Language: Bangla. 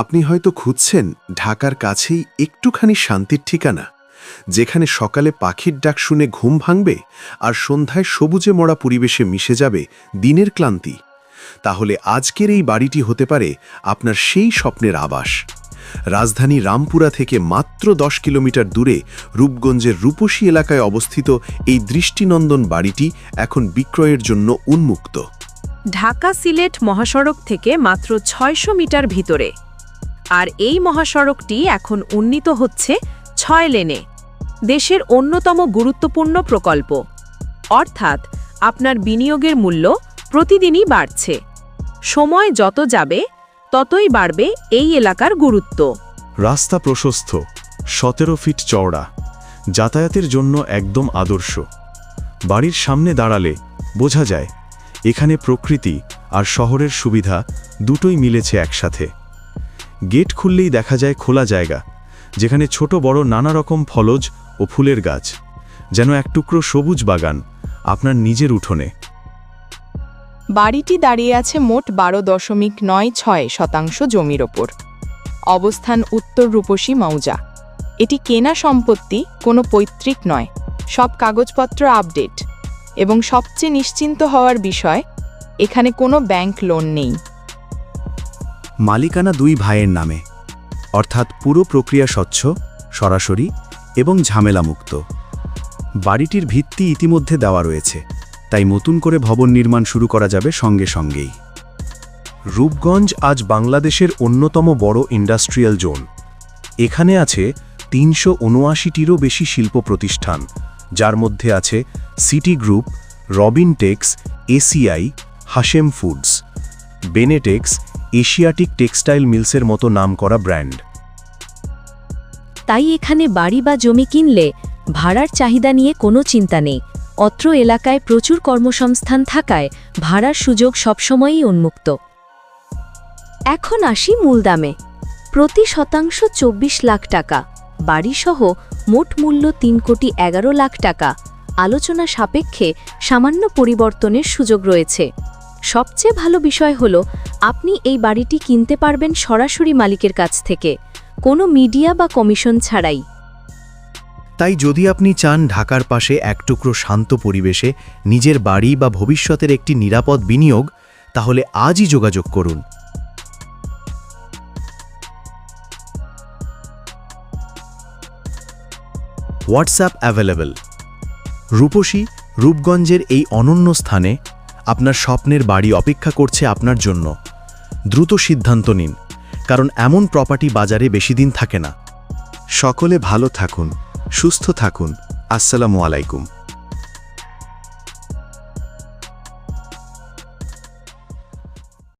আপনি হয়তো খুঁজছেন ঢাকার কাছেই একটুখানি শান্তির ঠিকানা, যেখানে সকালে পাখির ডাক শুনে ঘুম ভাঙবে আর সন্ধ্যায় সবুজে মরা পরিবেশে মিশে যাবে দিনের ক্লান্তি। তাহলে আজকের এই বাড়িটি হতে পারে আপনার সেই স্বপ্নের আবাস। রাজধানী রামপুরা থেকে মাত্র দশ কিলোমিটার দূরে রূপগঞ্জের রূপসী এলাকায় অবস্থিত এই দৃষ্টিনন্দন বাড়িটি এখন বিক্রয়ের জন্য উন্মুক্ত। ঢাকা সিলেট মহাসড়ক থেকে মাত্র ছয়শো মিটার ভিতরে। আর এই মহাসড়কটি এখন উন্নীত হচ্ছে ছয় লেনে, দেশের অন্যতম গুরুত্বপূর্ণ প্রকল্প। অর্থাৎ আপনার বিনিয়োগের মূল্য প্রতিদিনই বাড়ছে। সময় যত যাবে, ততই বাড়বে এই এলাকার গুরুত্ব। রাস্তা প্রশস্ত, সতেরো ফিট চওড়া, যাতায়াতের জন্য একদম আদর্শ। বাড়ির সামনে দাঁড়ালে বোঝা যায়, এখানে প্রকৃতি আর শহরের সুবিধা দুটোই মিলেছে একসাথে। গেট খুললেই দেখা যায় খোলা জায়গা, যেখানে ছোট বড় নানা রকম ফলজ ও ফুলের গাছ, যেন এক টুকরো সবুজ বাগান আপনার নিজের উঠোনে। বাড়িটি দাঁড়িয়ে আছে মোট বারো দশমিক নয় ছয় শতাংশ জমির ওপর। অবস্থান উত্তর রূপসী মৌজা। এটি কেনা সম্পত্তি, কোনো পৈতৃক নয়, সব কাগজপত্র আপডেট। এবং সবচেয়ে নিশ্চিন্ত হওয়ার বিষয়, এখানে কোনো ব্যাংক লোন নেই। মালিকানা দুই ভাইয়ের নামে। অর্থাৎ পুরো প্রক্রিয়া স্বচ্ছ, সরাসরি এবং ঝামেলামুক্ত। বাড়িটির ভিত্তি ইতিমধ্যে দেওয়া রয়েছে, তাই নতুন করে ভবন নির্মাণ শুরু করা যাবে সঙ্গে সঙ্গেই। রূপগঞ্জ আজ বাংলাদেশের অন্যতম বড় ইন্ডাস্ট্রিয়াল জোন। এখানে আছে তিনশো উনআশিটিরও বেশি শিল্প প্রতিষ্ঠান, যার মধ্যে আছে City Group Robintex ACI, Hashem foods, Benetex Asiatic textile মিলসের মতো নামকরা ব্র্যান্ড। তাই এখানে বাড়ি বা জমি কিনলে ভাড়ার চাহিদা নিয়ে কোনো চিন্তা নেই। অত্র এলাকায় প্রচুর কর্মসংস্থান থাকায় ভাড়ার সুযোগ সবসময়ই উন্মুক্ত। এখন আসি মূল দামে। প্রতি শতাংশ ২৪ লাখ টাকা। বাড়িসহ মোট মূল্য তিন কোটি এগারো লাখ টাকা। আলোচনা সাপেক্ষে সামান্য পরিবর্তনের সুযোগ রয়েছে। সবচেয়ে ভালো বিষয় হল, আপনি এই বাড়িটি কিনতে পারবেন সরাসরি মালিকের কাছ থেকে। কোনো মিডিয়া বা কমিশন ছাড়াই। তাই যদি আপনি চান ঢাকার পাশে এক টুকরো শান্ত পরিবেশে নিজের বাড়ি বা ভবিষ্যতের একটি নিরাপদ বিনিয়োগ, তাহলে আজই যোগাযোগ করুন। WhatsApp available. রূপসী, রূপগঞ্জের এই অনন্য স্থানে আপনার স্বপ্নের বাড়ি অপেক্ষা করছে আপনার জন্য। দ্রুত সিদ্ধান্ত নিন, কারণ এমন প্রপার্টি বাজারে বেশি দিন থাকে না। সকলে ভালো থাকুন, সুস্থ থাকুন। আসসালামু আলাইকুম।